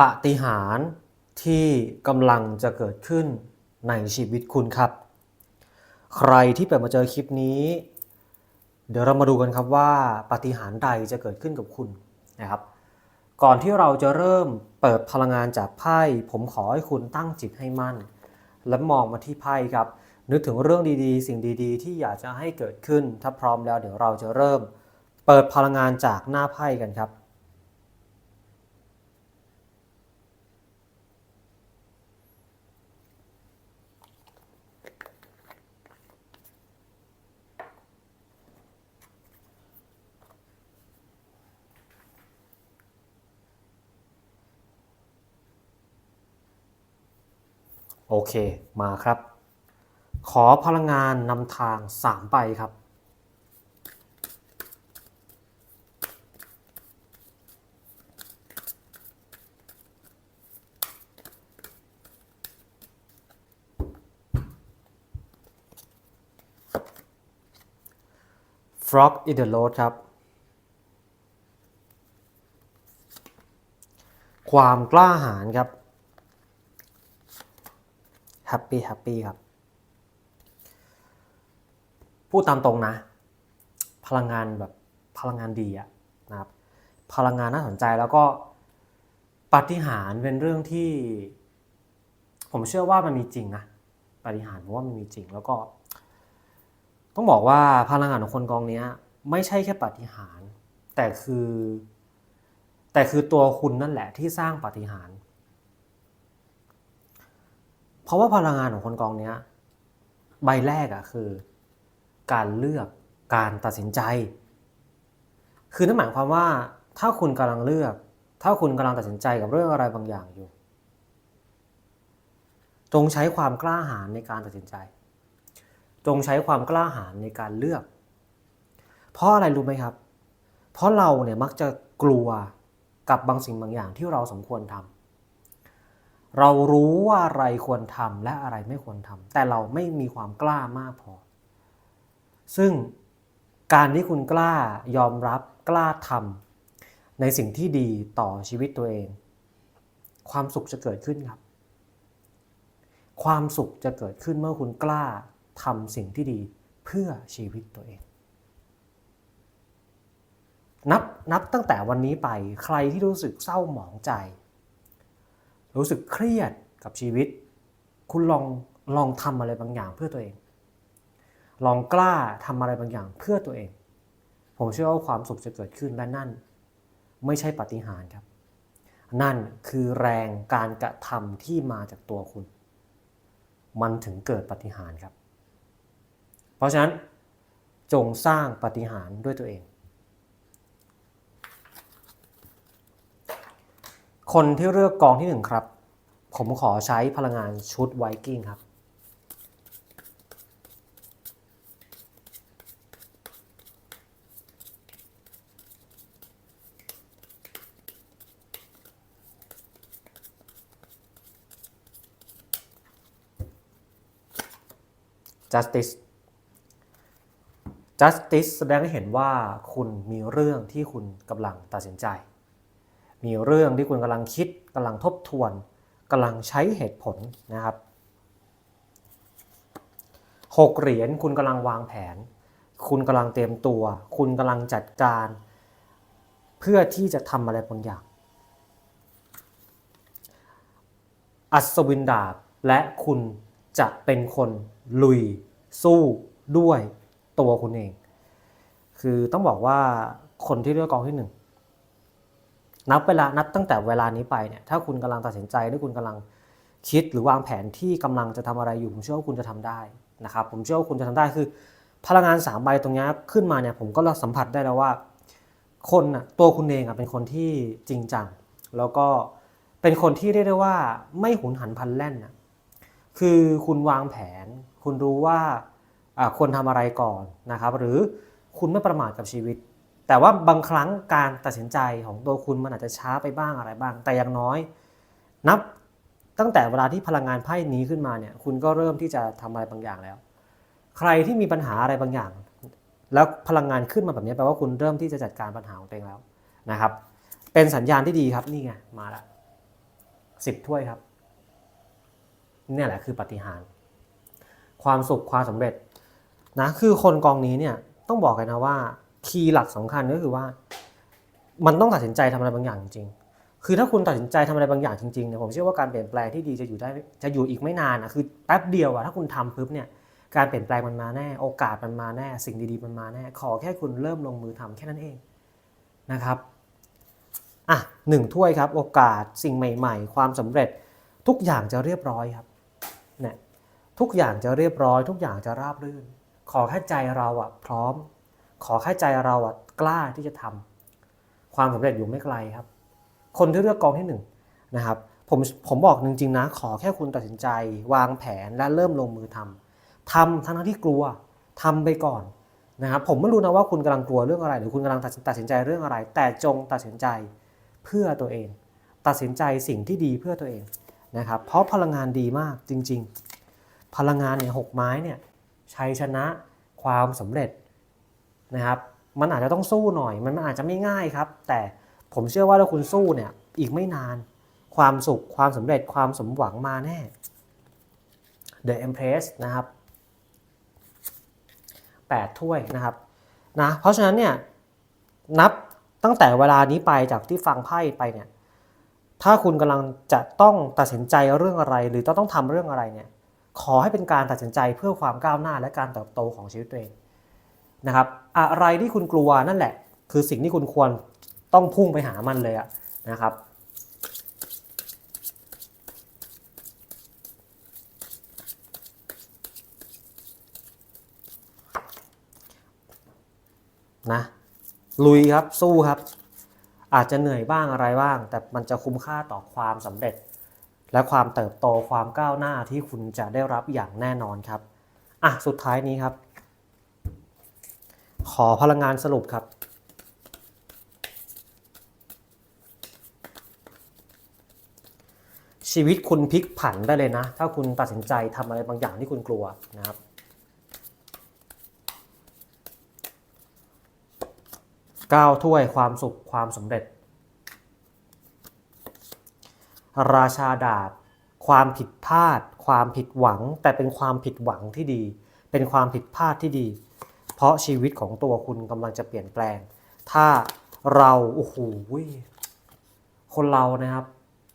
ปาฏิหาริย์ที่กำลังจะเกิดขึ้นในชีวิตคุณครับ ใครที่เปิดมาเจอคลิปนี้ เดี๋ยวเรามาดูกันครับว่าปาฏิหาริย์ใดจะเกิดขึ้นกับคุณนะครับ ก่อนที่เราจะเริ่มเปิดพลังงานจากไพ่ผมขอให้คุณตั้งจิตให้มั่น และมองมาที่ไพ่ครับ นึกถึงเรื่องดีๆ สิ่งดีๆ ที่อยากจะให้เกิดขึ้น ถ้าพร้อมแล้วเดี๋ยวเราจะเริ่ม เปิดพลังงานจากหน้าไพ่กันครับ โอเคมาครับ ขอพลังงานนำทาง 3 ใบครับ Frog in the road ครับ ความกล้าหาญครับ ฮปปี้แฮปปี้ครับ พูดตามตรงนะ พลังงานแบบพลังงานดีอะนะครับ พลังงานน่าสนใจแล้วก็ปาฏิหาริย์เป็นเรื่องที่ ผมเชื่อว่ามันมีจริงนะปาฏิหาริย์ผมว่ามันมีจริง แล้วก็ ต้องบอกว่าพลังงานของคนกองนี้ไม่ใช่แค่ปาฏิหาริย์แต่คือ แต่คือตัวคุณนั่นแหละที่สร้างปาฏิหาริย์ ราะว่าพลังงานของคนกองเนี้ยใบแรกอะคือ การเลือกการตัดสินใจ คือนั่นหมายความว่า ถ้าคุณกำลังเลือก ถ้าคุณกำลังตัดสินใจกับเรื่องอะไรบางอย่างอยู่ จงใช้ความกล้าหาญในการตัดสินใจ จงใช้ความกล้าหาญในการเลือก เพราะอะไรรู้ไหมครับ เพราะเราเนี่ยมักจะกลัวกับบางสิ่งบางอย่างที่เราสมควรทำ เรารู้ว่าอะไรควรทำและอะไรไม่ควรทำแต่เราไม่มีความกล้ามากพอ ซึ่งการที่คุณกล้ายอมรับกล้าทำในสิ่งที่ดีต่อชีวิตตัวเอง ความสุขจะเกิดขึ้นครับ ความสุขจะเกิดขึ้นเมื่อคุณกล้าทำสิ่งที่ดีเพื่อชีวิตตัวเอง นับนับตั้งแต่วันนี้ไปใครที่รู้สึกเศร้าหมองใจ รู้สึกเครียดกับชีวิต คุณลองลองทำอะไรบางอย่างเพื่อตัวเอง ลองกล้าทำอะไรบางอย่างเพื่อตัวเอง ผมเชื่อว่าความสุขจะเกิดขึ้นและนั่น ไม่ใช่ปาฏิหาริ์ครับ นั่นคือแรงการกระทำที่มาจากตัวคุณ มันถึงเกิดปาฏิหาริ์ครับ เพราะฉะนั้นจงสร้างปาฏิหาริ์ด้วยตัวเอง คนที่เลือกกองที่หนึ่งครับ ผมขอใช้พลังงานชุดไวกิ้งครับ justice justice แสดงให้เห็นว่าคุณมีเรื่องที่คุณกำลังตัดสินใจ มีเรื่องที่คุณกำลังคิดกำลังทบทวนกำลังใช้เหตุผลนะครับหกเหรียญคุณกำลังวางแผน คุณกำลังเตรียมตัว คุณกำลังจัดการ เพื่อที่จะทำอะไรบางอย่าง อัศวินดาบและคุณจะเป็นคนลุยสู้ด้วยตัวคุณเอง คือต้องบอกว่าคนที่เลือกกองที่หนึ่ง นับเวลานับตั้งแต่เวลานี้ไปเนี่ยถ้าคุณกำลังตัดสินใจหรือคุณกำลังคิดหรือวางแผนที่กำลังจะทำอะไรอยู่ผมเชื่อว่าคุณจะทำได้นะครับผมเชื่อว่าคุณจะทำได้คือ พลังงานสามใบตรงนี้ขึ้นมาเนี่ยผมก็สัมผัสได้แล้วว่า คนน่ะตัวคุณเองอะเป็นคนที่จริงจัง แล้วก็เป็นคนที่เรียกได้ว่าไม่หุนหันพลันแล่นนะคือคุณวางแผน คุณรู้ว่าอ่าควรทำอะไรก่อนนะครับ หรือคุณไม่ประมาทกับชีวิต แต่ว่าบางครั้งการตัดสินใจของตัวคุณมันอาจจะช้าไปบ้างอะไรบ้าง แต่อย่างน้อย นับตั้งแต่เวลาที่พลังงานไพ่นี้ขึ้นมาเนี่ยคุณก็เริ่มที่จะทำอะไรบางอย่างแล้ว ใครที่มีปัญหาอะไรบางอย่าง แล้วพลังงานขึ้นมาแบบนี้แปลว่าคุณเริ่มที่จะจัดการปัญหาของตัวเองแล้วนะครับ เป็นสัญญาณที่ดีครับนี่ไงมาล้วสิบถ้วยครับนี่แหละคือปาฏิหารย์ความสุขความสำเร็จนะคือคนกองนี้เนี่ยต้องบอกกันนะว่า คีย์หลักสำคัญก็คือว่า มันต้องตัดสินใจทำอะไรบางอย่างจริงๆคือถ้าคุณตัดสินใจทำอะไรบางอย่างจริงๆเนี่ยผมเชื่อว่าการเปลี่ยนแปลงที่ดีจะอยู่ได้จะอยู่อีกไม่นานนะคือแป๊บเดียวอะถ้าคุณทำปุ๊บเนี่ยการเปลี่ยนแปลงมันมาแน่ โอกาสมันมาแน่ สิ่งดีๆมันมาแน่ ขอแค่คุณเริ่มลงมือทำแค่นั้นเองนะครับอะหนึ่งถ้วยครับ โอกาสสิ่งใหม่ ๆ ความสำเร็จทุกอย่างจะเรียบร้อยครับเนี่ยทุกอย่างจะเรียบร้อย ทุกอย่างจะราบรื่น ขอแค่ใจเราอะพร้อม ขอแค่ใจเราอะกล้าที่จะทำความสำเร็จอยู่ไม่ไกลครับ คนที่เลือกกองที่หนึ่งนะครับผมผมบอกจริงๆนะขอแค่คุณตัดสินใจ วางแผนและเริ่มลงมือทำทำทั้งที่กลัวทำไปก่อนนะครับผมไม่รู้นะว่าคุณกำลังกลัวเรื่องอะไร หรือคุณกำลังตัดสินตัดสินใจเรื่องอะไร แต่จงตัดสินใจเพื่อตัวเอง ตัดสินใจสิ่งที่ดีเพื่อตัวเองนะครับเพราะพลังงานดีมากจริง ๆ พลังงานเนี่ยหกไม้เนี่ยชัยชนะความสำเร็จ นะครับ มันอาจจะต้องสู้หน่อย มันอาจจะไม่ง่ายครับ แต่ผมเชื่อว่าถ้าคุณสู้เนี่ย อีกไม่นาน ความสุข ความสำเร็จ ความสมหวังมาแน่ The Empress นะครับ 8 ถ้วยนะครับ นะ เพราะฉะนั้นเนี่ย นับตั้งแต่เวลานี้ไปจากที่ฟังไพ่ไปเนี่ย ถ้าคุณกำลังจะต้องตัดสินใจเรื่องอะไร หรือต้องต้องทำเรื่องอะไรเนี่ย ขอให้เป็นการตัดสินใจเพื่อความก้าวหน้าและการเติบโตของชีวิตตัวเอง นะครับ อะไรที่คุณกลัวนั่นแหละ คือสิ่งที่คุณควรต้องพุ่งไปหามันเลยอะนะครับนะลุยครับสู้ครับ อาจจะเหนื่อยบ้างอะไรบ้าง แต่มันจะคุ้มค่าต่อความสำเร็จ และความเติบโตความก้าวหน้าที่คุณจะได้รับอย่างแน่นอนครับอะสุดท้ายนี้ครับ ขอพลังงานสรุปครับ ชีวิตคุณพลิกผันได้เลยนะ ถ้าคุณตัดสินใจทำอะไรบางอย่างที่คุณกลัวนะครับก้าวถ้วยความสุขความสำเร็จ ราชาดาบ ความผิดพลาด ความผิดหวัง แต่เป็นความผิดหวังที่ดี เป็นความผิดพลาดที่ดี เพราะชีวิตของตัวคุณกำลังจะเปลี่ยนแปลง ถ้าเราโอ้โหคนเรานะครับ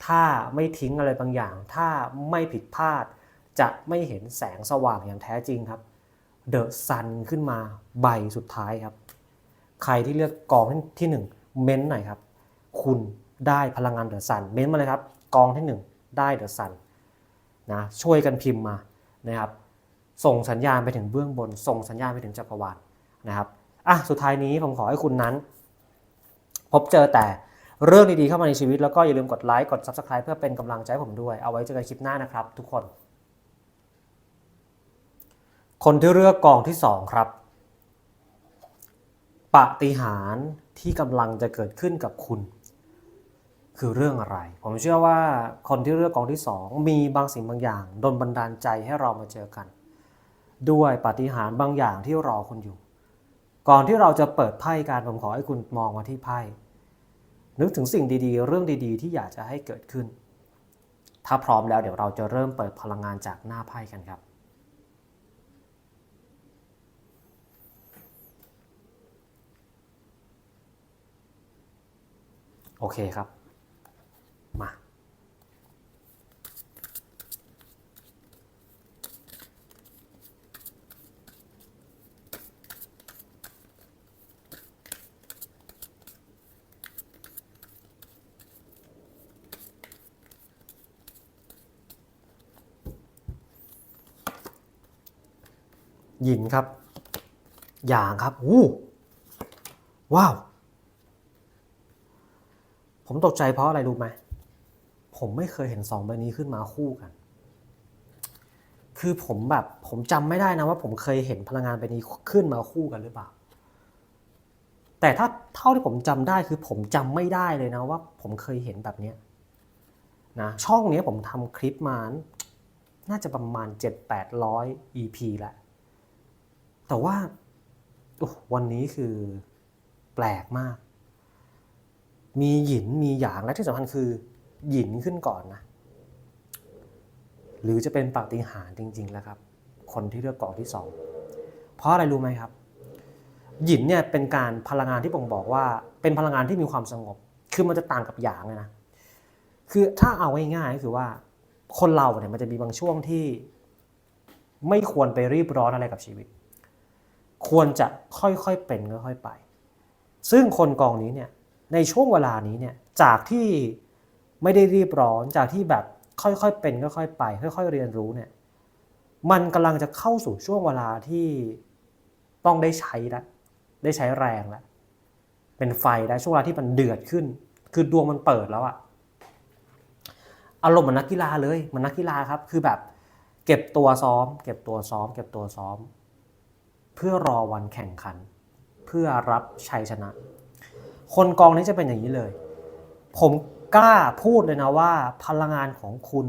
ถ้าไม่ทิ้งอะไรบางอย่าง ถ้าไม่ผิดพลาด จะไม่เห็นแสงสว่างอย่างแท้จริงครับเดอะซันขึ้นมาใบสุดท้ายครับ ใครที่เลือกกองที่หนึ่งเม้นหน่อยครับ คุณได้พลังงานเดอะซันเม้นมาเลยครับ กองที่หนึ่งได้เดอะซันนะช่วยกันพิมพ์มานะครับ ส่งสัญญาณไปถึงเบื้องบน ส่งสัญญาณไปถึงจักรวาลนะครับอะสุดท้ายนี้ผมขอให้คุณนั้น พบเจอแต่เรื่องดีๆเข้ามาในชีวิต แล้วก็อย่าลืมกดไลค์กด Subscribe เพื่อเป็นกำลังใจผมด้วย เอาไว้เจอกันคลิปหน้านะครับ ทุกคน คนที่เลือกกองที่ 2 ครับปาฏิหารย์ที่กำลังจะเกิดขึ้นกับคุณ คือเรื่องอะไร ผมเชื่อว่าคนที่เลือกกองที่ 2 มีบางสิ่งบางอย่างดนบันดาลใจให้เรามาเจอกัน ด้วยปฏิหารบางอย่างที่รอคุณอยู่ ก่อนที่เราจะเปิดไพ่การผมขอให้คุณมองมาที่ไพ่ นึกถึงสิ่งดีๆ เรื่องดีๆ ที่อยากจะให้เกิดขึ้น ถ้าพร้อมแล้วเดี๋ยวเราจะเริ่มเปิดพลังงานจากหน้าไพ่กันครับโอเคครับ ยินครับ อย่างครับอู้ว้าว ผมตกใจเพราะอะไรรู้ไหม ผมไม่เคยเห็นสองใบนี้ขึ้นมาคู่กัน คือผมแบบผมจำไม่ได้นะว่าผมเคยเห็นพลังงานใบนี้ขึ้นมาคู่กันหรือเปล่า แต่ถ้าเท่าที่ผมจำได้คือผมจำไม่ได้เลยนะว่า ผมเคยเห็นแบบเนี้ยนะช่องเนี้ยผมทำคลิปมาน่าจะประมาณ 7-800 EP แล้ว แต่ว่าวันนี้คือแปลกมาก มีหยินมีหยางและที่สำคัญคือ หยินขึ้นก่อนนะ หรือจะเป็นปาฏิหาริย์จริง ๆ แล้วครับ คนที่เลือกกองที่สองเพราะอะไรรู้ไหมครับหยินเนี่ยเป็นการพลังงานที่ผมบอกว่า เป็นพลังงานที่มีความสงบ คือมันจะต่างกับหยางนะ คือถ้าเอาง่ายๆก็คือว่า คนเราเนี่ยมันจะมีบางช่วงที่ ไม่ควรไปรีบร้อนอะไรกับชีวิต ควรจะค่อยๆเป็นค่อยๆไป ซึ่งคนกองนี้เนี่ยในช่วงเวลานี้เนี่ยจากที่ไม่ได้รีบร้อนจากที่แบบค่อยๆเป็นค่อยๆไป ค่อย ๆ เรียนรู้เนี่ยมันกำลังจะเข้าสู่ช่วงเวลาที่ต้องได้ใช้แล้วได้ใช้แรงแล้วเป็นไฟแล้วช่วงเวลาที่มันเดือดขึ้น คือดวงมันเปิดแล้วอะอารมณ์เหมือนนักกีฬาเลยเหมันนักกีฬาครับ คือแบบ เก็บตัวซ้อม เก็บตัวซ้อม เก็บตัวซ้อม เพื่อรอวันแข่งขัน เพื่อรับชัยชนะ คนกองนี้จะเป็นอย่างนี้เลย ผมกล้าพูดเลยนะว่า พลังงานของคุณ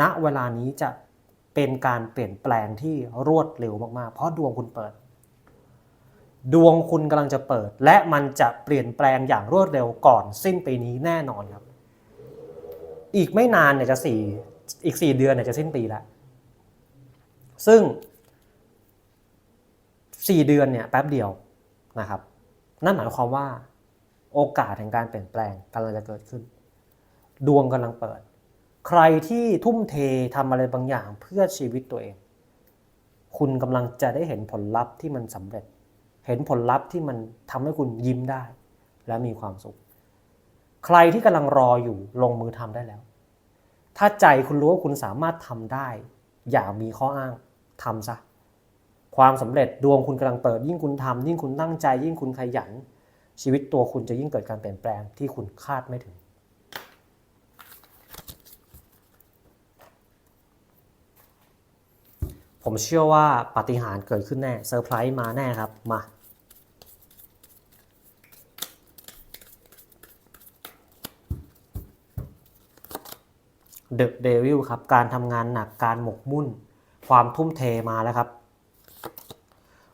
ณเวลานี้จะเป็นการเปลี่ยนแปลงที่รวดเร็วมากๆ เพราะดวงคุณเปิด ดวงคุณกำลังจะเปิด และมันจะเปลี่ยนแปลงอย่างรวดเร็วก่อนสิ้นปีนี้แน่นอนครับ อีกไม่นานเนี่ยจะสี่อีกสี่เดือนเนี่ยจะสิ้นปีแล้วซึ่ง สี่เดือนเนี่ยแป๊บเดียวนะครับ นั่นหมายความว่าโอกาสแห่งการเปลี่ยนแปลงกำลังจะเกิดขึ้น ดวงกำลังเปิด ใครที่ทุ่มเททำอะไรบางอย่างเพื่อชีวิตตัวเอง คุณกำลังจะได้เห็นผลลัพธ์ที่มันสำเร็จ เห็นผลลัพธ์ที่มันทำให้คุณยิ้มได้ และมีความสุข ใครที่กำลังรออยู่ลงมือทำได้แล้ว ถ้าใจคุณรู้ว่าคุณสามารถทำได้ อย่ามีข้ออ้างทำซะ ความสำเร็จดวงคุณกำลังเปิด ยิ่งคุณทำยิ่งคุณตั้งใจ ยิ่งคุณขยัน ชีวิตตัวคุณจะยิ่งเกิดการเปลี่ยนแปลงที่คุณคาดไม่ถึง ผมเชื่อว่าปาฏิหาริย์เกิดขึ้นแน่เซอร์ไพรส์มาแน่ครับมาเดอะเดวิลครับ การทำงานหนักการหมกมุ่น ความทุ่มเทมาแล้วครับ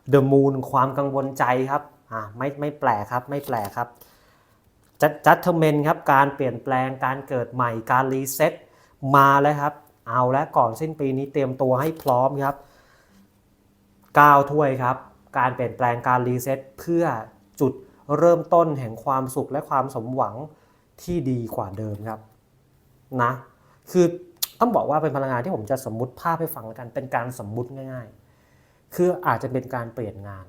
เดอะมูนความกังวลใจครับอ่าไม่ไม่แปลกครับไม่แปลกครับจัดจัดเทเมนครับการเปลี่ยนแปลงการเกิดใหม่การรีเซ็ตมาแล้วครับ เอาแล้วก่อนสิ้นปีนี้เตรียมตัวให้พร้อมครับ9ถ้วยครับ การเปลี่ยนแปลงการรีเซ็ตเพื่อจุดเริ่มต้นแห่งความสุขและความสมหวังที่ดีกว่าเดิมครับนะคือต้องบอกว่าเป็นพลังงานที่ผมจะสมมุติภาพให้ฟังแล้วกันเป็นการสมมุติง่าย ๆ คืออาจจะเป็นการเปลี่ยนงาน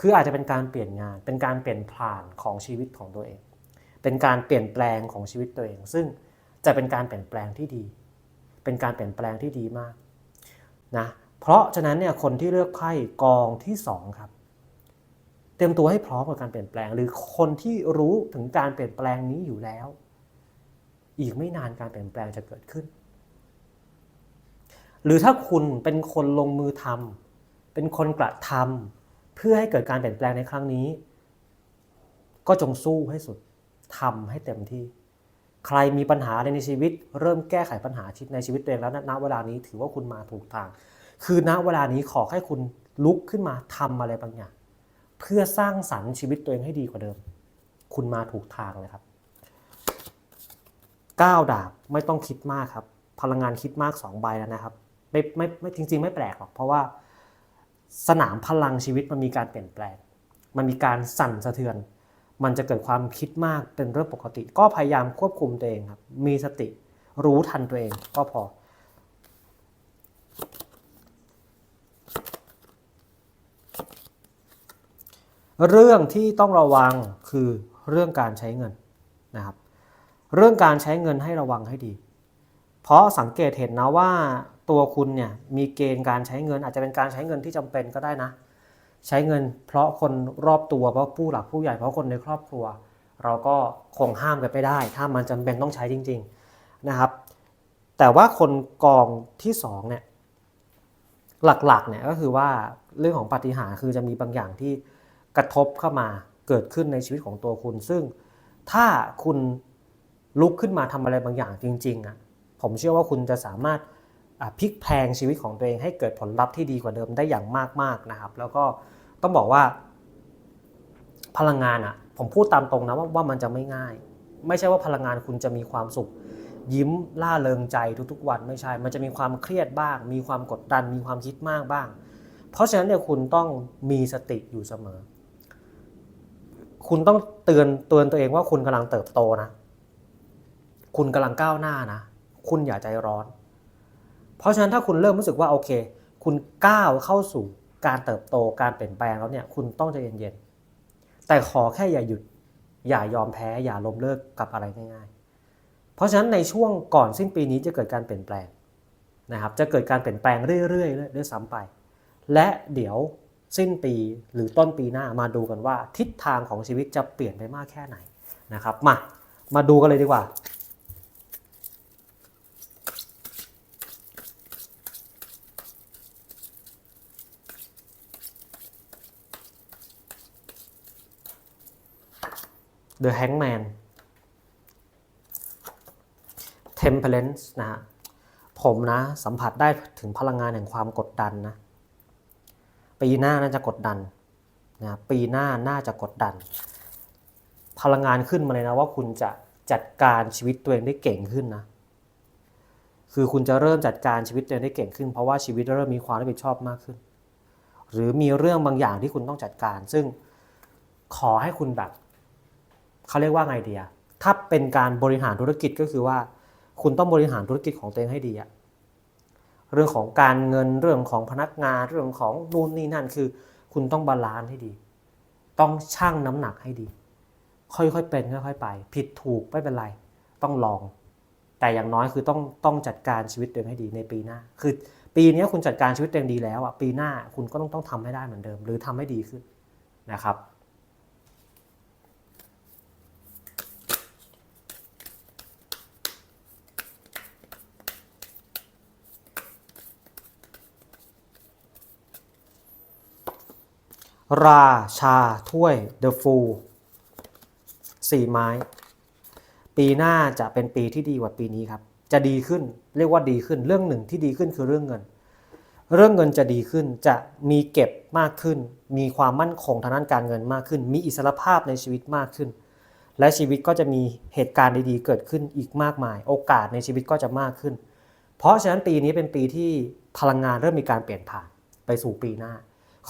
คืออาจจะเป็นการเปลี่ยนงาน เป็นการเปลี่ยนผ่านของชีวิตของตัวเอง เป็นการเปลี่ยนแปลงของชีวิตตัวเอง ซึ่งจะเป็นการเปลี่ยนแปลงที่ดี เป็นการเปลี่ยนแปลงที่ดีมากนะเพราะฉะนั้นเนี่ยคนที่เลือกไพ่กองที่สองครับ เตรียมตัวให้พร้อมกับการเปลี่ยนแปลง หรือคนที่รู้ถึงการเปลี่ยนแปลงนี้อยู่แล้ว อีกไม่นานการเปลี่ยนแปลงจะเกิดขึ้น หรือถ้าคุณเป็นคนลงมือทำเป็นคนกระทำเพื่อให้เกิดการเปลี่ยนแปลงในครั้งนี้ ก็จงสู้ให้สุดทำให้เต็มที่ ใครมีปัญหาในชีวิต เริ่มแก้ไขปัญหาในชีวิตตัวเองแล้วณเวลานี้ถือว่าคุณมาถูกทาง คือณเวลานี้ขอให้คุณลุกขึ้นมาทำอะไรบางอย่าง เพื่อสร้างสรรค์ชีวิตตัวเองให้ดีกว่าเดิม คุณมาถูกทางเลยครับก้าวดาบไม่ต้องคิดมากครับ พลังงานคิดมาก 2 ใบแล้วนะครับ ไม่ไม่ไม่จริง ๆ ไม่แปลกหรอกเพราะว่าสนามพลังชีวิตมันมีการเปลี่ยนแปลง มันมีการสั่นสะเทือน มันจะเกิดความคิดมากเป็นเรื่องปกติ ก็พยายามควบคุมตัวเองครับ มีสติรู้ทันตัวเองก็พอ เรื่องที่ต้องระวังคือเรื่องการใช้เงินนะครับ เรื่องการใช้เงินให้ระวังให้ดี เพราะสังเกตเห็นนะว่า ตัวคุณเนี่ยมีเกณฑ์การใช้เงิน อาจจะเป็นการใช้เงินที่จำเป็นก็ได้นะ ใช้เงิน เพราะคนรอบตัวเพราะผู้หลักผู้ใหญ่เพราะคนในครอบครัว เราก็คงห้ามกันไม่ได้ ถ้ามันจำเป็นต้องใช้จริง ๆนะครับ แต่ว่าคนกองที่สองเนี่ยหลักๆเนี่ยก็คือว่าเรื่องของปาฏิหาริย์คือจะมีบางอย่างที่กระทบเข้ามาเกิดขึ้นในชีวิตของตัวคุณ ซึ่งถ้าคุณลุกขึ้นมาทำอะไรบางอย่างจริงๆอะผมเชื่อว่าคุณจะสามารถ พลิกแพงชีวิตของตัวเองให้เกิดผลลัพธ์ที่ดีกว่าเดิมได้อย่างมากๆนะครับ แล้วก็ต้องบอกว่า พลังงานอะ ผมพูดตามตรงนะว่าว่ามันจะไม่ง่าย ไม่ใช่ว่าพลังงานคุณจะมีความสุข ยิ้มล่าเริงใจทุกๆวันไม่ใช่ มันจะมีความเครียดบ้าง มีความกดดัน มีความคิดมากบ้าง เพราะฉะนั้นเนี่ยคุณต้องมีสติอยู่เสมอ คุณต้องเตือนเตือนตัวเองว่าคุณกำลังเติบโตนะ คุณกำลังก้าวหน้านะ คุณอย่าใจร้อน เพราะฉะนั้นถ้าคุณเริ่มรู้สึกว่าโอเค คุณก้าวเข้าสู่การเติบโตการเปลี่ยนแปลงแล้วเนี่ยคุณต้องใจเย็นๆแต่ขอแค่อย่าหยุด อย่ายอมแพ้อย่าล้มเลิกกับอะไรง่ายๆ เพราะฉะนั้นในช่วงก่อนสิ้นปีนี้จะเกิดการเปลี่ยนแปลงนะครับจะเกิดการเปลี่ยนแปลงเรื่อยๆด้วยซ้ำไป และเดี๋ยวสิ้นปีหรือต้นปีหน้ามาดูกันว่าทิศทางของชีวิตจะเปลี่ยนไปมากแค่ไหนนะครับมามาดูกันเลยดีกว่า The Hangman Temperance นะฮะผมนะ สัมผัสได้ถึงพลังงานแห่งความกดดันนะ ปีหน้าน่าจะกดดันนะปีหน้าน่าจะกดดัน พลังงานขึ้นมาเลยนะว่าคุณจะจัดการชีวิตตัวเองได้เก่งขึ้นนะ คือคุณจะเริ่มจัดการชีวิตตัวเองได้เก่งขึ้น เพราะว่าชีวิตเริ่มมีความรับผิดชอบมากขึ้น หรือมีเรื่องบางอย่างที่คุณต้องจัดการ ซึ่งขอให้คุณแบบ เขาเรียกว่าไงดีอะถ้าเป็นการบริหารธุรกิจก็คือว่า คุณต้องบริหารธุรกิจของตัวเองให้ดีอะเรื่องของการเงินเรื่องของพนักงานเรื่องของนู่นนี่นั่นคือ คุณต้องบาลานซ์ให้ดี ต้องชั่งน้ำหนักให้ดี ค่อยๆเป็นค่อยๆไป ผิดถูกไม่เป็นไร ต้องลอง แต่อย่างน้อยคือต้องต้องจัดการชีวิตตัวเองให้ดีในปีหน้า คือ ปีนี้คุณจัดการชีวิตตัวเองดีแล้วอะปีหน้าคุณก็ต้องต้องทำให้ได้เหมือนเดิม หรือทำให้ดีขึ้นนะครับ ราชาถ้วย The Fool สี่ไม้ ปีหน้าจะเป็นปีที่ดีกว่าปีนี้ครับ จะดีขึ้นเรียกว่าดีขึ้น เรื่องหนึ่งที่ดีขึ้นคือเรื่องเงิน เรื่องเงินจะดีขึ้นจะมีเก็บมากขึ้น มีความมั่นคงทางด้านการเงินมากขึ้น มีอิสรภาพในชีวิตมากขึ้น และชีวิตก็จะมีเหตุการณ์ดีๆ เกิดขึ้นอีกมากมาย โอกาสในชีวิตก็จะมากขึ้น เพราะฉะนั้นปีนี้เป็นปีที่พลังงานเริ่มมีการเปลี่ยนผ่านไปสู่ปีหน้า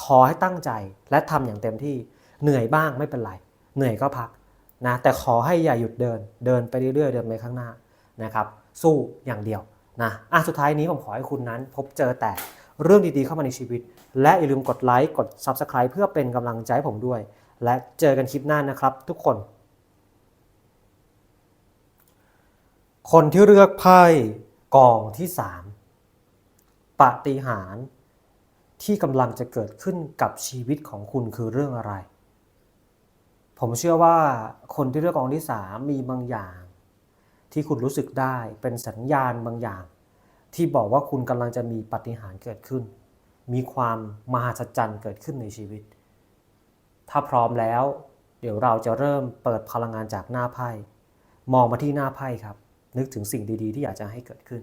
ขอให้ตั้งใจและทำอย่างเต็มที่เหนื่อยบ้างไม่เป็นไร เหนื่อยก็พักนะแต่ขอให้อย่าหยุดเดินเดินไปเรื่อยๆเดินไปข้างหน้านะครับ สู้อย่างเดียวนะอะสุดท้ายนี้ผมขอให้คุณนั้น พบเจอแต่เรื่องดีๆเข้ามาในชีวิต และอย่าลืมกดไลค์กด Subscribe เพื่อเป็นกำลังใจให้ผมด้วย และเจอกันคลิปหน้านะครับ ทุกคน คนที่เลือกไพ่กองที่ 3ปฏิหาร ที่กำลังจะเกิดขึ้นกับชีวิตของคุณคือเรื่องอะไร ผมเชื่อว่าคนที่เลือกกองที่3มีบางอย่าง ที่คุณรู้สึกได้เป็นสัญญาณบางอย่าง ที่บอกว่าคุณกำลังจะมีปาฏิหารย์เกิดขึ้น มีความมหัศจรรย์เกิดขึ้นในชีวิต ถ้าพร้อมแล้ว เดี๋ยวเราจะเริ่มเปิดพลังงานจากหน้าไพ่มองมาที่หน้าไพ่ครับ นึกถึงสิ่งดีๆ ที่อยากจะให้เกิดขึ้น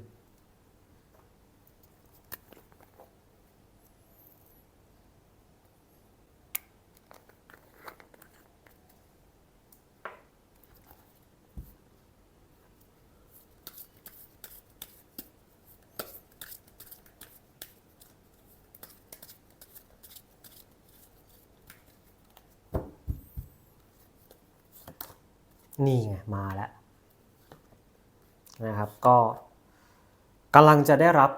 นี่ไง มาแล้วนะครับ ก็กำลังจะได้รับ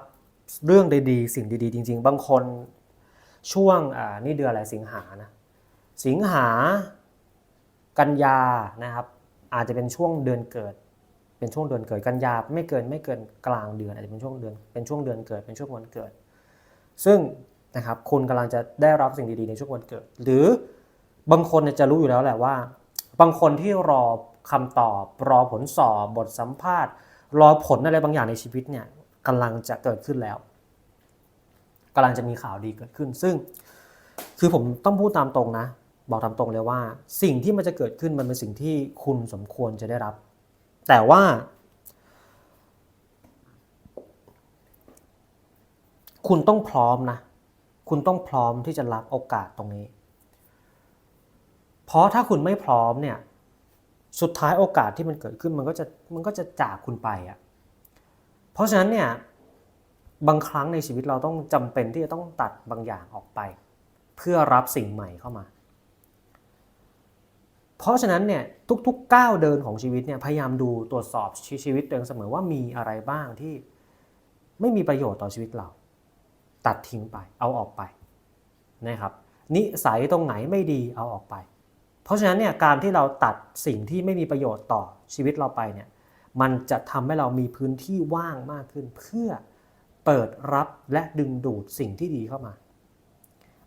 เรื่องดีๆ สิ่งดีๆ จริง ๆ บางคนช่วงอ่านี่เดือนอะไรสิงหานะ สิงหากันยานะครับ อาจจะเป็นช่วงเดือนเกิด เป็นช่วงเดือนเกิดกันยาไม่เกินไม่เกินกลางเดือนอาจจะเป็นช่วงเดือนเป็นช่วงเดือนเกิดเป็นช่วงวันเกิด ซึ่งนะครับคุณกำลังจะได้รับสิ่งดีๆในช่วงวันเกิด หรือบางคนจะรู้อยู่แล้วแหละว่า บางคนที่รอ คำตอบ รอผลสอบบทสัมภาษณ์ รอผลอะไรบางอย่างในชีวิตเนี่ยกำลังจะเกิดขึ้นแล้วกำลังจะมีข่าวดีเกิดขึ้น ซึ่ง คือผมต้องพูดตามตรงนะ บอกตามตรงเลยว่า สิ่งที่มันจะเกิดขึ้นมันเป็นสิ่งที่คุณสมควรจะได้รับ แต่ว่า คุณต้องพร้อมนะ คุณต้องพร้อมที่จะรับโอกาสตรงนี้ เพราะถ้าคุณไม่พร้อมเนี่ย สุดท้ายโอกาสที่มันเกิดขึ้นมันก็จะมันก็จะจากคุณไปอะ่ะเพราะฉะนั้นเนี่ยบางครั้งในชีวิตเราต้องจำเป็นที่จะต้องตัดบางอย่างออกไป เพื่อรับสิ่งใหม่เข้ามา เพราะฉะนั้นเนี่ยทุกๆก้าวเดินของชีวิตเนี่ยพยายามดูตรวจสอบชีวิตตัวเองเสมอว่ามีอะไรบ้างที่ไม่มีประโยชน์ต่อชีวิตเรา ตัดทิ้งไปเอาออกไปนะครับนิสัยตรงไหนไม่ดีเอาออกไป เพราะฉะนั้นเนี่ยการที่เราตัดสิ่งที่ไม่มีประโยชน์ต่อชีวิตเราไปเนี่ยมันจะทำให้เรามีพื้นที่ว่างมากขึ้น เพื่อเปิดรับและดึงดูดสิ่งที่ดีเข้ามา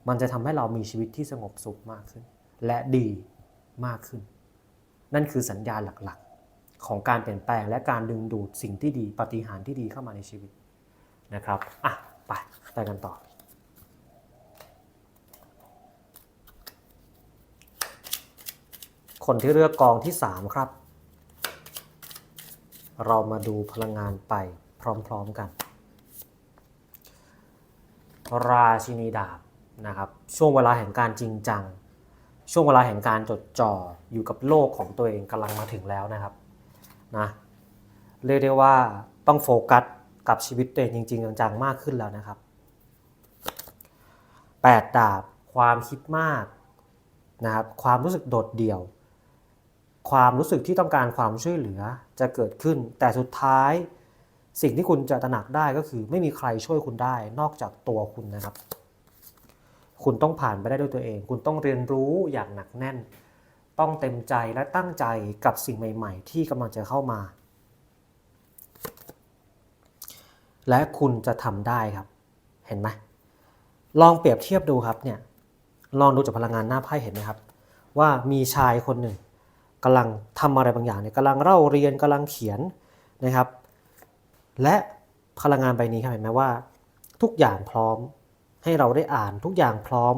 มันจะทำให้เรามีชีวิตที่สงบสุขมากขึ้น และดีมากขึ้น นั่นคือสัญญาณหลักๆ ของการเปลี่ยนแปลงและการดึงดูดสิ่งที่ดีปฏิหารที่ดีเข้ามาในชีวิตนะครับอะไปไปกันต่อ คนที่เลือกกองที่ 3 ครับ เรามาดูพลังงานไปพร้อมๆกัน ราชินีดาบนะครับ ช่วงเวลาแห่งการจริงจัง ช่วงเวลาแห่งการจดจ่ออยู่กับโลกของตัวเองกำลังมาถึงแล้วนะครับนะเรียกได้ว่าต้องโฟกัสกับชีวิตตัวเองจริง ๆ จังๆมากขึ้นแล้วนะครับ8ดาบความคิดมากนะครับความรู้สึกโดดเดี่ยว ความรู้สึกที่ต้องการความช่วยเหลือจะเกิดขึ้น แต่สุดท้ายสิ่งที่คุณจะตระหนักได้ก็คือ ไม่มีใครช่วยคุณได้นอกจากตัวคุณนะครับ คุณต้องผ่านไปได้ด้วยตัวเอง คุณต้องเรียนรู้อย่างหนักแน่น ต้องเต็มใจและตั้งใจกับสิ่งใหม่ ๆ ที่กำลังจะเข้ามา และคุณจะทำได้ครับ เห็นไหมลองเปรียบเทียบดูครับเนี่ยลองดูจากพลังงานหน้าไพ่เห็นไหมครับ ว่ามีชายคนหนึ่ง กำลังทำอะไรบางอย่างเนี่ยกำลังเล่าเรียนกำลังเขียนนะครับ และพลังงานใบนี้ครับเห็นไหมว่า ทุกอย่างพร้อมให้เราได้อ่านทุกอย่างพร้อม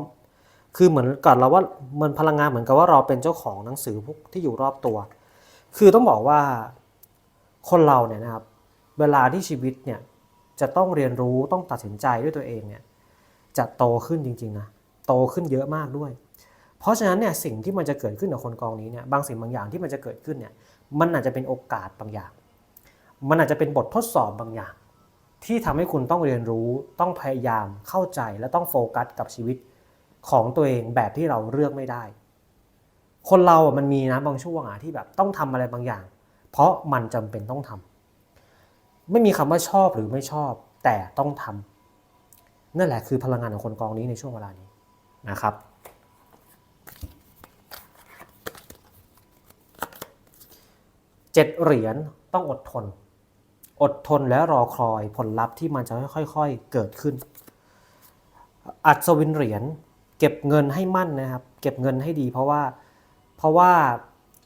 คือเหมือนกับเราว่ามันพลังงานเหมือนกับว่าเราเป็นเจ้าของหนังสือพวกที่อยู่รอบตัว คือต้องบอกว่าคนเราเนี่ยนะครับ เวลาที่ชีวิตเนี่ยจะต้องเรียนรู้ต้องตัดสินใจด้วยตัวเองเนี่ยจะโตขึ้นจริงๆนะโตขึ้นเยอะมากด้วย ราะฉะนั้นเนี่ยสิ่งที่มันจะเกิดขึ้นกับคนกองนี้เนี่ยบางสิ่งบางอย่างที่มันจะเกิดขึ้นเนี่ยมันอาจจะเป็นโอกาสบางอย่าง มันอาจจะเป็นบททดสอบบางอย่าง ที่ทำให้คุณต้องเรียนรู้ต้องพยายามเข้าใจและต้องโฟกัสกับชีวิตของตัวเองแบบที่เราเลือกไม่ได้ คนเราอะมันมีนะบางช่วงอะที่แบบต้องทำอะไรบางอย่าง เพราะมันจำเป็นต้องทำไม่มีคำว่าชอบหรือไม่ชอบแต่ต้องทำนั่นแหละคือพลังงานของคนกองนี้ในช่วงเวลานี้นะครับ เจ็ดเหรียญต้องอดทน อดทนและรอคอยผลลัพธ์ที่มันจะค่อยๆเกิดขึ้น อัศวินเหรียญเก็บเงินให้มั่นนะครับ เก็บเงินให้ดีเพราะว่าเพราะว่า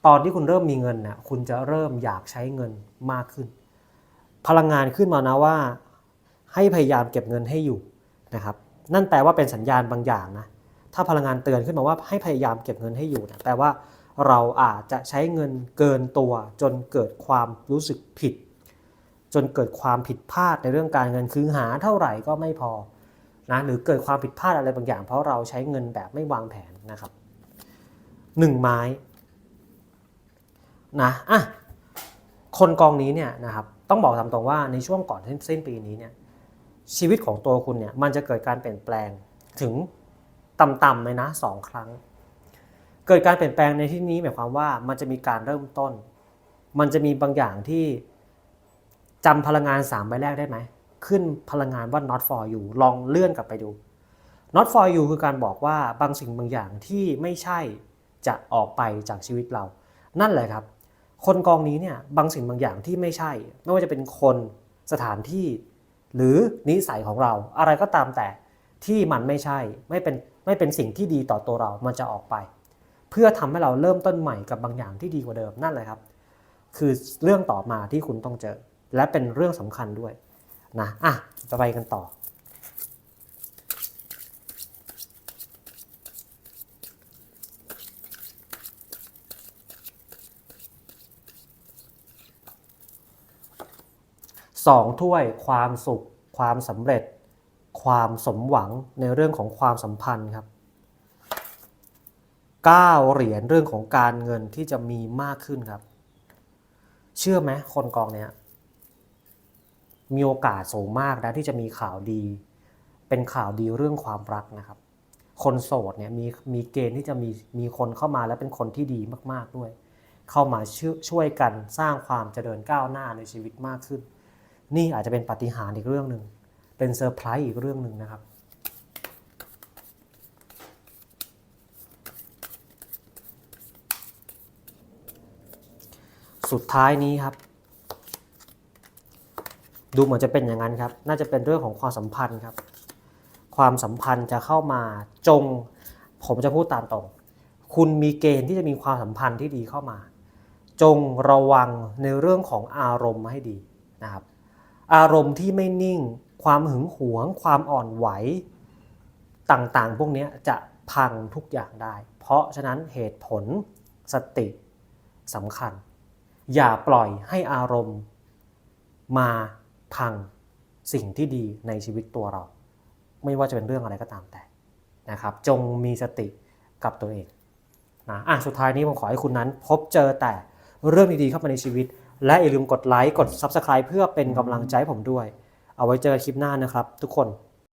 ตอนที่คุณเริ่มมีเงินน่ะคุณจะเริ่มอยากใช้เงินมากขึ้น พลังงานขึ้นมานะว่า ให้พยายามเก็บเงินให้อยู่นะครับ นั่นแปลว่าเป็นสัญญาณบางอย่างนะถ้าพลังงานเตือนขึ้นมาว่าให้พยายามเก็บเงินให้อยู่นี่ยแปลว่า เราอาจจะใช้เงินเกินตัวจนเกิดความรู้สึกผิด จนเกิดความผิดพลาดในเรื่องการเงินคือหาเท่าไหร่ก็ไม่พอนะหรือเกิดความผิดพลาดอะไรบางอย่าง เพราะเราใช้เงินแบบไม่วางแผนนะครับหนึ่งไม้นะอะคนกองนี้เนี่ยนะครับต้องบอกตามตรงว่าในช่วงก่อนสิ้นปีนี้เนี่ยชีวิตของตัวคุณเนี่ยมันจะเกิดการเปลี่ยนแปลงถึงต่ำๆเลยนะสองครั้ง เกิดการเปลี่ยนแปลงในที่นี้หมายความว่ามันจะมีการเริ่มต้น มันจะมีบางอย่างที่จำพลังงาน3ใบแรกได้ไหม ขึ้นพลังงานว่า not for you ลองเลื่อนกลับไปดู not for you คือการบอกว่าบางสิ่งบางอย่างที่ไม่ใช่จะออกไปจากชีวิตเรา นั่นแหละครับ คนกองนี้เนี่ยบางสิ่งบางอย่างที่ไม่ใช่ ไม่ว่าจะเป็นคนสถานที่ หรือนิสัยของเรา อะไรก็ตามแต่ที่มันไม่ใช่ไม่เป็นไม่เป็นสิ่งที่ดีต่อตัวเรา มันจะออกไป เพื่อทำให้เราเริ่มต้นใหม่กับบางอย่างที่ดีกว่าเดิมนั่นเลยครับ คือเรื่องต่อมาที่คุณต้องเจอ และเป็นเรื่องสำคัญด้วยนะอะจะไปกันต่อ สองถ้วยความสุข ความสำเร็จ ความสมหวังในเรื่องของความสัมพันธ์ครับ 9 เหรียญเรื่องของการเงินที่จะมีมากขึ้นครับ เชื่อไหมคนกองเนี้ยมีโอกาสสูงมากนะที่จะมีข่าวดี เป็นข่าวดีเรื่องความรักนะครับ คนโสดเนี่ยมีมีเกณฑ์ที่จะมีมีคนเข้ามาและเป็นคนที่ดีมากๆด้วย เข้ามาช่วยช่วยกันสร้างความเจริญก้าวหน้าในชีวิตมากขึ้น นี่อาจจะเป็นปฏิหารอีกเรื่องหนึ่งเป็นเซอร์ไพรส์อีกเรื่องหนึ่งนะครับ สุดท้ายนี้ครับ ดูเหมือนจะเป็นอย่างนั้นครับ น่าจะเป็นเรื่องของความสัมพันธ์ครับ ความสัมพันธ์จะเข้ามาจง ผมจะพูดตามตรง คุณมีเกณฑ์ที่จะมีความสัมพันธ์ที่ดีเข้ามา จงระวังในเรื่องของอารมณ์ให้ดีนะครับ อารมณ์ที่ไม่นิ่ง ความหึงหวง ความอ่อนไหวต่างๆ พวกนี้จะพังทุกอย่างได้ เพราะฉะนั้นเหตุผลสติสำคัญ อย่าปล่อยให้อารมณ์ มาพังสิ่งที่ดีในชีวิตตัวเรา ไม่ว่าจะเป็นเรื่องอะไรก็ตามแต่นะครับ จงมีสติกับตัวเองนะอะสุดท้ายนี้ผมขอให้คุณนั้น พบเจอแต่เรื่องดีๆเข้ามาในชีวิต และอย่าลืมกดไลค์กด Subscribe เพื่อเป็นกำลังใจผมด้วย เอาไว้เจอคลิปหน้านะครับ ทุกคน